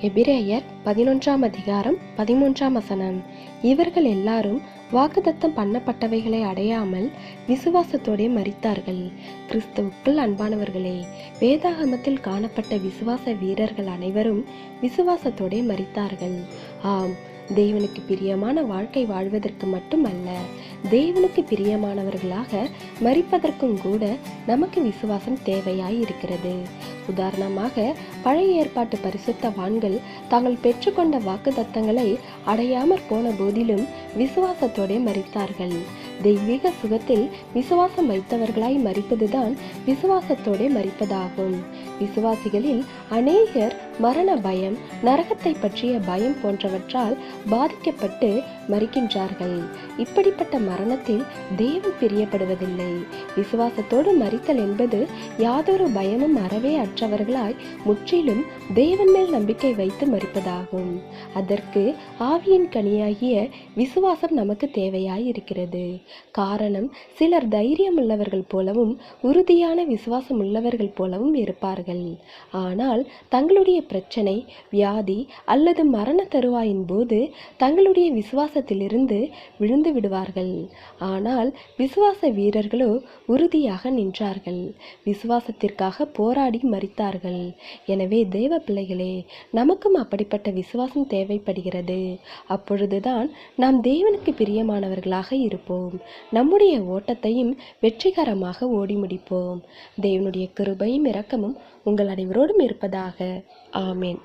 எபிரேயர் பதினொன்றாம் அதிகாரம் பதிமூன்றாம் வசனம். இவர்கள் எல்லாரும் வாக்குத்தத்தம் பண்ணப்பட்டவைகளை அடையாமல் விசுவாசத்தோடே மறித்தார்கள் கிறிஸ்துவுக்குள் அன்பானவர்களே வேதாகமத்தில் காணப்பட்ட விசுவாச வீரர்கள் அனைவரும் விசுவாசத்தோடே மறித்தார்கள் ஆம் தேவனுக்கு பிரியமான வாழ்க்கை வாழ்வதற்கு மட்டுமல்ல தேவனுக்கு பிரியமானவர்களாக மறிப்பதற்கும் கூட நமக்கு விசுவாசம் தேவையாய் இருக்கிறது உதாரணமாக பழைய ஏற்பாட்டு பரிசுத்தவான்கள் தாங்கள் பெற்றுக்கொண்ட வாக்குதத்தங்களை அடையாமற் போன போதிலும் விசுவாசத்தோடே மறித்தார்கள் தெய்வீக சுகத்தில் விசுவாசம் வைத்தவர்களாய் மறிப்பதுதான் விசுவாசத்தோடே மறிப்பதாகும் விசுவாசிகளில் அநேகர் மரண பயம் நரகத்தை பற்றிய பயம் போன்றவற்றால் பாதிக்கப்பட்டு மறிக்கின்றார்கள் இப்படிப்பட்ட மரணத்தில் தேவன் பிரியப்படுவதில்லை. விசுவாசத்தோடு மறித்தல் என்பது யாதொரு பயமும் அறவே அற்றவர்களாய் முற்றிலும் தேவன் மேல் நம்பிக்கை வைத்து மறிப்பதாகும் அதற்கு ஆவியின் கனியாகிய விசுவாசம் நமக்கு தேவையாய் இருக்கிறது காரணம் சிலர் தைரியம் உள்ளவர்கள் போலவும் உறுதியான விசுவாசம் உள்ளவர்கள் போலவும் இருப்பார்கள். ஆனால் தங்களுடைய பிரச்சனை வியாதி அல்லது மரண தருவாயின் போது தங்களுடைய விசுவாசத்திலிருந்து விழுந்து விடுவார்கள். ஆனால் விசுவாச வீரர்களோ உறுதியாக நின்றார்கள். விசுவாசத்திற்காக போராடி மறித்தார்கள் எனவே தேவ பிள்ளைகளே நமக்கும் அப்படிப்பட்ட விசுவாசம் தேவைப்படுகிறது. அப்பொழுதுதான் நாம் தேவனுக்கு பிரியமானவர்களாக இருப்போம். நம்முடைய ஓட்டத்தையும் வெற்றிகரமாக ஓடி முடிப்போம். தேவனுடைய கிருபையும் இரக்கமும் உங்கள் அனைவரோடும் இருப்பதாக. 阿门。